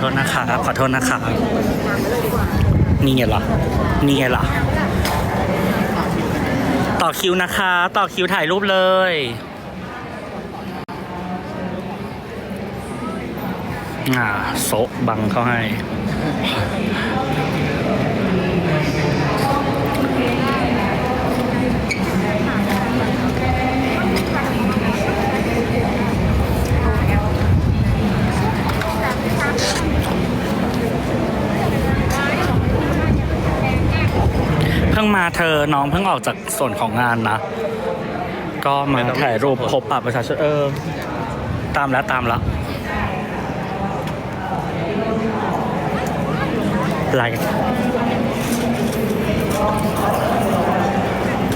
โทษนะคะขอโทษนะคะนี่ไงล่ะนี่ไงล่ะต่อคิวนะคะ ต่อคิวถ่ายรูปเลย อ่า โซบังเขาให้ เธอน้องเพิ่งออกจากส่วนของงานนะ ก็มาถ่ายรูปพบปะประชาชนเออ ตามแล้วตามแล้วไลฟ์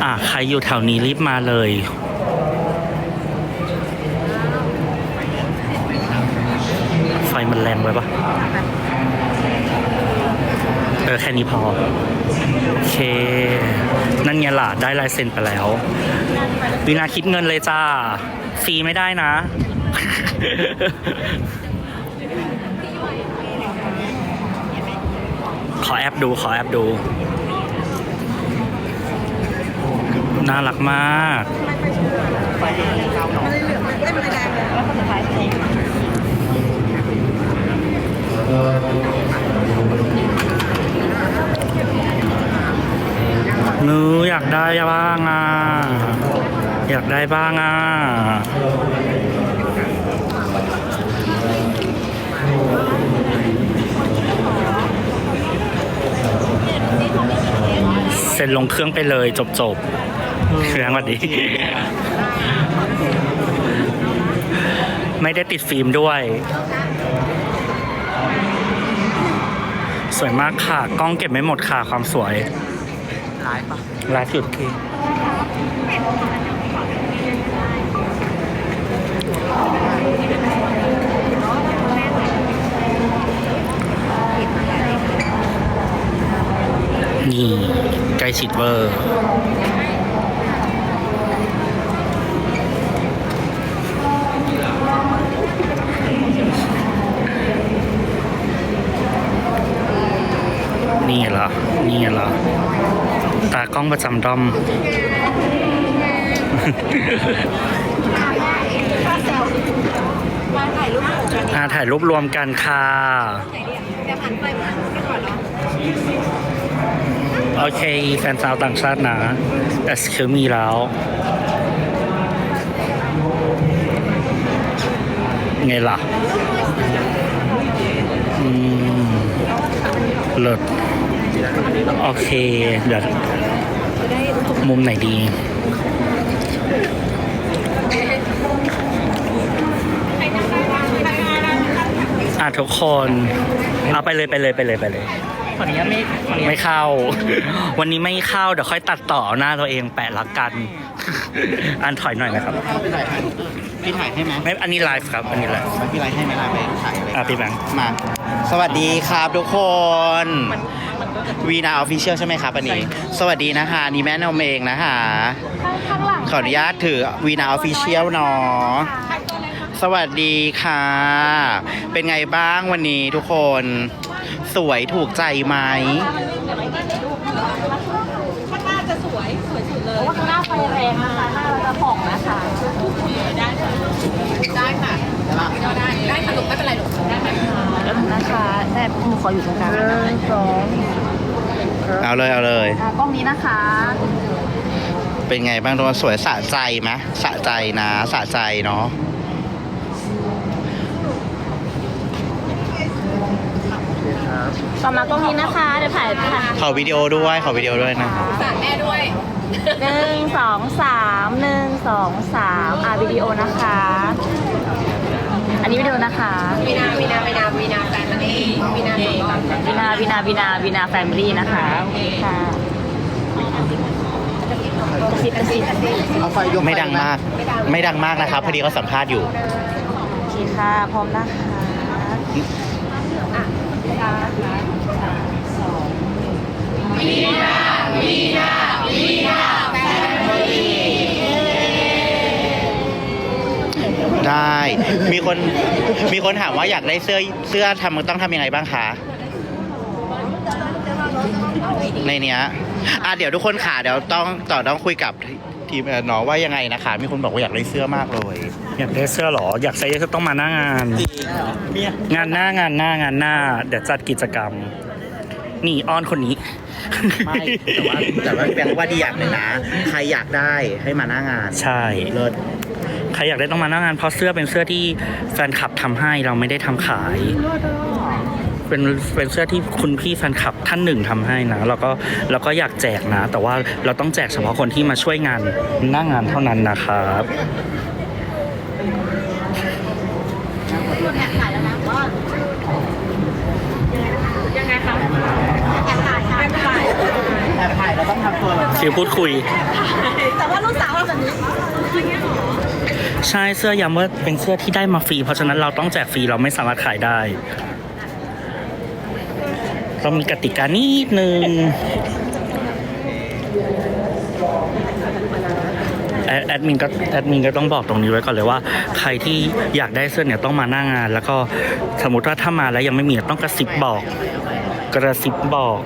อะใครอยู่แถวนี้รีบมาเลยไฟมันแรงไว้ปะ เออแค่นี้พอ โอเค นั่นไงล่ะ ได้ลายเซ็นไปแล้ว วินาคิดเงินเลยจ้า ฟรีไม่ได้นะ ขอแอปดู ขอแอปดู น่ารักมาก นูอยากได้บ้างอะ อยากได้บ้างอะเซ็นลงเครื่องไปเลยจบจบเครื่องสวัสดี ไม่ได้ติดฟิล์มด้วย วยมากค่ะ กล้องเก็บไม่หมดค่ะความสวยไลฟ์ปะไลฟ์หยุดคือนี่ใกล้ชิดเวอร์ นี่เหรอ นี่เหรอ ตากล้องประจำด้อมมาถ่ายรูปหมู่กันอ่าถ่ายรูปรวมกันค่ะไหนเนี่ยเดี๋ยวหันไปมาไปก่อนเนาะโอเค แฟนสาวต่างชาตินะ แต่คือมีแล้วไงล่ะ อืม เลิศ โอเค เดี๋ยวมุมไหนดี อะทุกคนเอาไปเลยไปเลยไปเลยไปเลย ขออนุญาตไม่ขออนุญาไม่ตเข้า วันนี้ไม่เข้า เดี๋ยวค่อยตัดต่อเอาหน้าตัวเองแปะละกัน อันถอยหน่อยนะครับ ไปถ่ายให้พี่ถ่ายให้ไหมไม่ อันนี้ไลฟ์ครับ อันนี้ไลฟ์พี่ไลฟ์ให้ไหมล่ะไปถ่ายอะไรอะพี่แบงค์ มา สวัสดีครับทุกคน วีนาออฟฟิเชียลใช่ไหมครับอันนี้ สวัสดีนะคะ นี่แม่นมเองนะคะ ข้างหลังขออนุญาตถือวีนาออฟฟิเชียลเนาะสวัสดีค่ะ เป็นไงบ้างวันนี้ทุกคน สวยถูกใจไหมข้างหน้าจะสวย สวยสุดเลยเพราะว่าข้างหน้าไฟแรงนะคะหน้าเราจะผ่องนะคะได้ค่ะได้ค่ะได้ได้ค่ะลูกไม่เป็นไรลูกได้ไหมแล้วนะคะแต่หนูขออยู่ตรงกลางหนึ่งสอง เอาเลยเอาเลยกล้องนี้นะคะ เป็นไงบ้างตัวสวยสะใจไหมสะใจนะสะใจเนาะต่อมากล้องนี้นะคะ เดี๋ยวถ่ายถ่ายขอวิดีโอด้วยขอวิดีโอด้วยนะฝากแม่ด้วยหนึ่งสองสามหนึ่งสองสามอ่าวิดีโอนะคะ อันนี้วิดีโอนะคะ วีนาวีนาวีนาวีนาแฟมิลี่ วินาวินาวินาวินาวินาแฟมิลี่นะคะค่ะกระซิบกระซิบกระซิบเอาไฟยกไม่ดังมาก ไม่ดังมากนะครับ พอดีเขาสัมภาษณ์อยู่โอเคค่ะ พร้อมนะคะนาวินาวินา ได้ มีคนมีคนถามว่าอยากได้เสื้อเสื้อทำต้องทำยังไงบ้างคะ ในเนี้ยอะเดี๋ยวทุกคนค่ะเดี๋ยวต้องต่อต้องคุยกับทีมเอ่อหนอว่ายังไงนะคะ มีคนบอกว่าอยากได้เสื้อมากเลย อยากได้เสื้อเหรอ อยากใส่ก็ต้องมาหน้างาน งานหน้างานหน้างานหน้า เดี๋ยวจัดกิจกรรม นี่อ้อนคนนี้ ไม่แต่ว่าแต่ว่าแบงค์ว่าดีอย่างหนึ่งนะ ใครอยากได้ให้มาหน้างาน ใช่ เลิศ ใครอยากได้ต้องมาหน้างานเพราะเสื้อเป็นเสื้อที่แฟนคลับทำให้เราไม่ได้ทำขาย เป็นเป็นเสื้อที่คุณพี่แฟนคลับท่านหนึ่งทำให้นะแล้วก็แล้วก็อยากแจกนะ แต่ว่าเราต้องแจกเฉพาะคนที่มาช่วยงานหน้างานเท่านั้นนะครับยังไงคะแอบถ่ายค่ะแอบถ่ายแอบถ่ายเราต้องทำตัวแบบฟิลพูดคุย แต่ว่าลูกสาวเราแบบนี้ ใช่เสื้อย้ำว่าเป็นเสื้อที่ได้มาฟรี เพราะฉะนั้นเราต้องแจกฟรีเราไม่สามารถขายได้ต้องมีกติกานิดนึงแอดแอดมินก็แอดมินก็ต้องบอกตรงนี้ไว้ก่อนเลยว่า ใครที่อยากได้เสื้อเนี่ยต้องมาหน้างาน แล้วก็สมมติว่าถ้ามาแล้วยังไม่มีต้องกระซิบบอก กระซิบบอก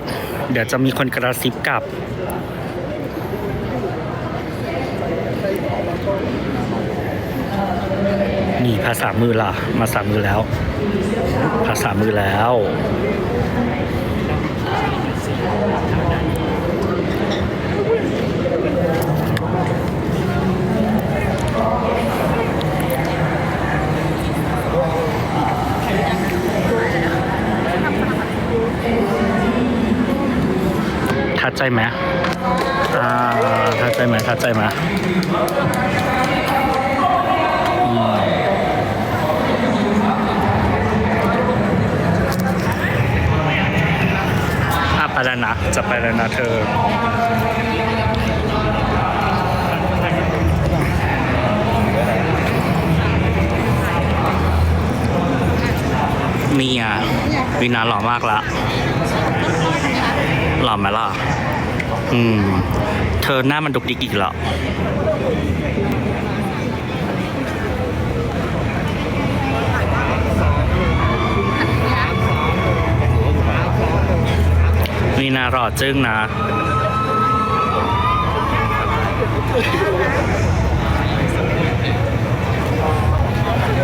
เดี๋ยวจะมีคนกระซิบกลับ นี่ภาษามือล่ะ มาสามมือแล้ว ภาษามือแล้วทัดใจไหมอ่าทัดใจไหมทัดใจไหม ไปแล้วนะ จะไปแล้วนะเธอมีอะวินาหล่อมากละหล่อไหมล่ะ อืม เธอหน้ามันดุกดิกอีกแล้ว วีนาหล่อจึ้งนะ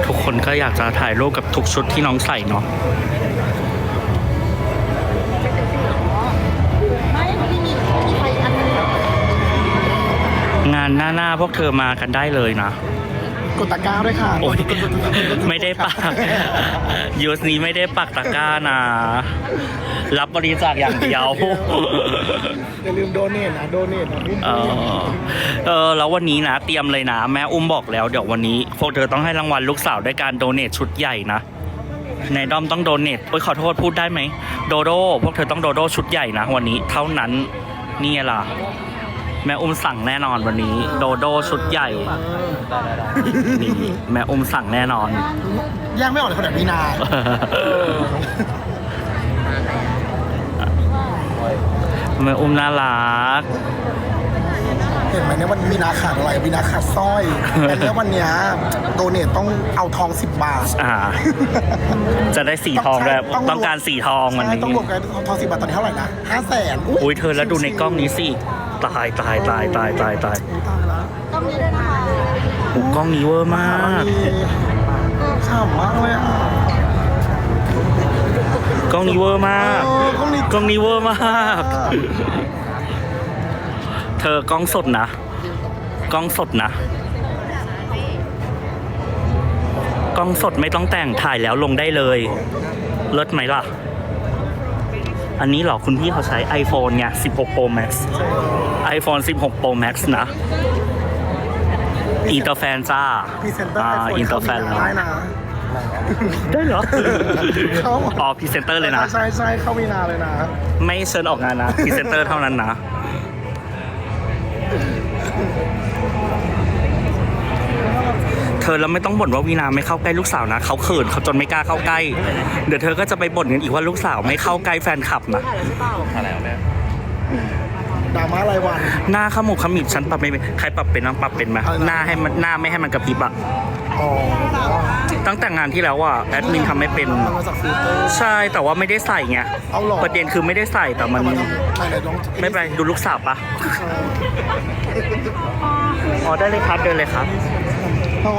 ทุกคนก็อยากจะถ่ายรูปกับทุกชุดที่น้องใส่เนาะงานหน้าหน้าๆพวกเธอมากันได้เลยนะ กดตะกร้าด้วยค่ะโอ้ยไม่ได้ปักยูสนี้ไม่ได้ปักตะกร้านะ รับบริจาคอย่างเดียว อย่าลืมโดเนทนะโดเนทนะเออเออแล้ววันนี้นะเตรียมเลยนะ แม่อุ้มบอกแล้วเดี๋ยววันนี้พวกเธอต้องให้รางวัลลูกสาวด้วยการโดเนทชุดใหญ่นะในดอมต้องโดเนทโอ้ยขอโทษพูดได้ไหมโดโดพวกเธอต้องโดโดชุดใหญ่นะวันนี้เท่านั้นนี่ล่ะ แม่อุ้มสั่งแน่นอนวันนี้ โดโดชุดใหญ่ นี่แม่อุ้มสั่งแน่นอนย่างไม่ออกเลยขนาดนี้นาแม่อุ้มน่ารัก เห็นไหมเนี่ยวันนี้มีนาขาดอะไรมีนาขาดสร้อยแต่เนี่ยวันเนี้ยโดเนทต้องเอาทองสิบบาท อ่า จะได้สีทองแล้วรวม ต้องการสีทองวันใช่นี้ ต้องรวมกันทองสิบบาทตอนนี้เท่าไหร่นะห้าแสนอุ้ยเธอแล้วดูในกล้องนี้สิ ตายตายตายตายตายตายตายแล้วต้องนี้ด้วยนะคะโอ้กล้องนี้เวอร์มากฉ่ำมากเลยอะกล้องนี้เวอร์มากเออกล้องนี้กล้องนี้เวอร์มาก เธอกล้องสดนะกล้องสดนะกล้องสดไม่ต้องแต่งถ่ายแล้วลงได้เลย เลิศไหมล่ะ อันนี้เหรอคุณพี่เขาใช้ iPhone ไง16 Pro Max iPhone 16 Pro Max นะอินเตอร์แฟนจ้าพรีเซนเตอร์อ่าไอโฟนอินเตอร์แฟนแล้วได้นะได้เหรอเขาอ๋อพรีเซนเตอร์เลยนะ ใช่ใช่เข้ามีนาเลยนะ ไม่เชิญออกงานนะพรีเซนเตอร์เท่านั้นนะ เธอแล้วไม่ต้องบ่นว่าวีนาไม่เข้าใกล้ลูกสาวนะเขาเขินเขาจนไม่กล้าเข้าใกล้ เดี๋ยวเธอก็จะไปบ่นกันอีกว่าลูกสาวไม่เข้าใกล้แฟนคลับนะดราม่ารายวันหน้าขมุกขมิบฉันปรับไม่เป็นใครปรับเป็นน้องปรับเป็นไหมอะไรนะหน้าให้มันหน้าไม่ให้มันกระพริบอะอ๋อตั้งแต่งานที่แล้วอะแอดมินทำไม่เป็นมันมาจากฟิลเตอร์ใช่แต่ว่าไม่ได้ใส่ไงเอาหรอประเด็นคือไม่ได้ใส่แต่มันมันไปไหนลองไม่เป็นไรดูลูกสาวปะอ๋อได้เลยครับเดินเลยครับ อ๋อ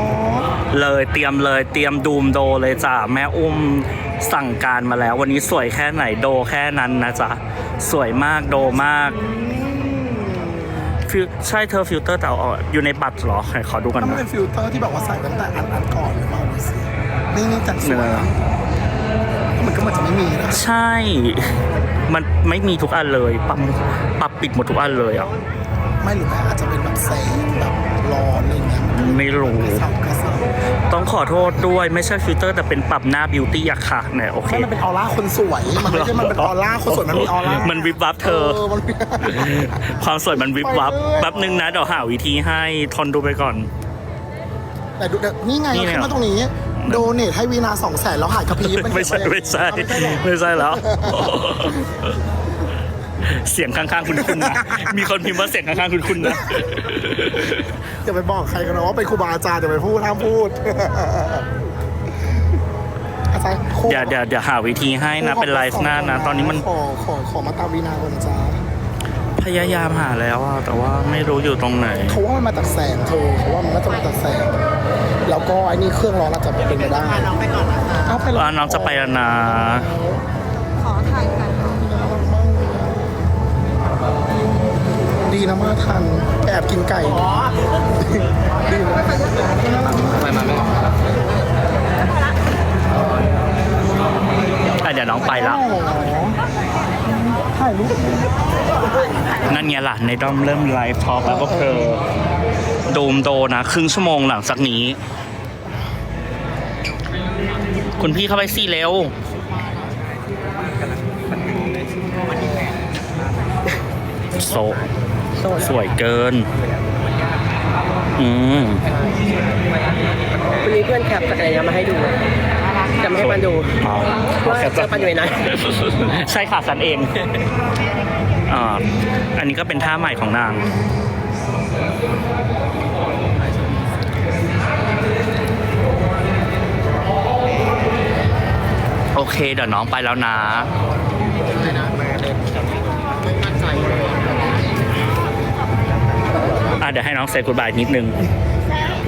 เลยเตรียมเลยเตรียมดูมโดเลยจ้ะแม่อุ้มสั่งการมาแล้ว วันนี้สวยแค่ไหนโดแค่นั้นนะจ๊ะสวยมากโดมากฟิลใช่เธอฟิลเตอร์แต่เอาอยู่ในบัตรเหรอไหนขอดูกันมันนะ เป็นฟิลเตอร์ที่แบบว่าใส่ตั้งแต่อันอันก่อนหรือเปล่าดูสินี่นี่แต่งสวยนะมันก็มันจะไม่มีนะใช่ มันไม่มีทุกอันเลยปรับปรับปิดหมดทุกอันเลยอะ ไม่หรือไม่อาจจะเป็นแบบแสงแบบร้อนอะไรเงี้ยไม่รู้สับกระสับต้องขอโทษด้วยไม่ใช่ฟิลเตอร์แต่เป็นปรับหน้าบิวตี้อะค่ะเนี่ยโอเค ไม่มันเป็นออร่าคนสวย มันไม่ใช่มันเป็นออร่าคนสวยมันมีออร่ามัมันวิบวับเธอมันมีความสวยมันวิบวับไปเลย แป๊บนึงนะเดี๋ยวหาวิธีให้ทนดูไปก่อน แต่ดูเดี๋ยวนี่ไงนี่ไง ขึ้นมาตรงนี้ โดเนทให้วีนาสองแสนแล้วหายกระพริบนไม่ใช่ไม่ใช่ ไม่ใช่หรอไม่ใช่แล้ว เสียงข้างๆคุณคุณนะ มีคนพิมพ์ว่าเสียงข้างๆคุณคุณนะ อย่าไปบอกใครกันนะว่าเป็นครูบาอาจารย์อย่าไปพูดห้ามพูด อาจารย์ครูเดี๋ยวเดี๋ยวเดี๋ยวหาวิธีให้นะ เป็นไลฟ์หน้านะ ตอนนี้มันขอขอขอมาตามวีนาก่อนนะจ้าพยายามหาแล้วอะแต่ว่าไม่รู้อยู่ตรงไหน เขาว่ามันมาจากแสงเธอเขาว่ามันน่าจะมาจากแสง แล้วก็ไอ้นี่เครื่องร้อนอาจจะเป็นไปได้น้องไปก่อนนะคะเอาไปเลยว่าน้องจะไปแล้วนะ นะมาทันแอบกินไก่ดีนะไปมาไหมอะเดี๋ยวน้องไปละถ่ายรูปนั่นไงล่ะ ในด้อมเริ่มไลฟ์ทอปแล้วก็เพอโดมโดนะ ครึ่งชั่วโมงหลังจากนี้ คุณพี่เข้าไปสิเร็วโซ สวยเกิน อืมวันนี้เพื่อนแคปจักรยานมาให้ดูจะไม่ให้มันดูอ๋อว่าเจอปันอยู่ไหนใช่ค่ะสันเองอ่าอันนี้ก็เป็นท่าใหม่ของนางโอเคเดี๋ยวน้องไปแล้วนะ อะเดี๋ยวให้น้องเซ y กู d บายนิดนึง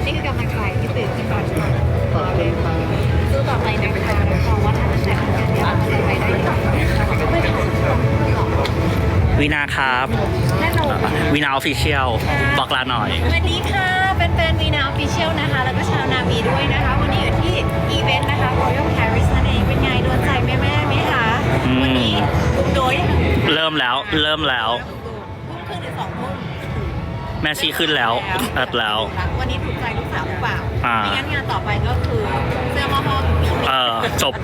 นี่คือกำลังใจที่ตื่นขึ้นก่อนสู้ต่อไปนะคะเพราะว่าถ้าจะแต่งงานเนี่ยไปได้ไม่ถึงวินาครับแน่นอนวินาออฟฟิเชียลบอกลาหน่อย สวัสดีค่ะเป็นแฟนวีนาออฟฟิเชียลนะคะ แล้วก็ชาวนาวีด้วยนะคะ วันนี้อยู่ที่อีเวนต์นะคะ Royal Paris นั่นเองเป็นไงโดนใจแม่แม่ๆไหมคะ อืม วันี้บุกโดย เริ่มแล้วเริ่มแล้ว แม่ชี้ขึ้นแล้วอัดแล้ว วันนี้ถูกใจลูกสาวหรือเปล่าอ่า ไม่งั้นงานต่อไปก็คือเสื้อหมอห้อมมีเออจบ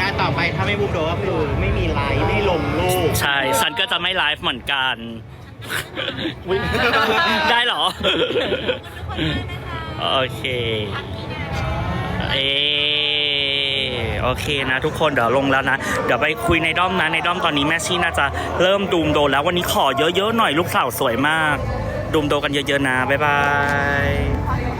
งานต่อไปถ้าไม่บูมโดก็คือไม่มีไลฟ์ไม่ลงรูปใช่ ฉันก็จะไม่ไลฟ์เหมือนกันได้เหรอ โอเค เออโอเคนะทุกคนเดี๋ยวลงแล้วนะ เดี๋ยวไปคุยในด้อมนะ ในด้อมตอนนี้แม่ชี่น่าจะเริ่มดูมโดแล้ววันนี้ขอเยอะๆหน่อยลูกสาวสวยมาก ดูมโดกันเยอะๆนะ บ๊ายบาย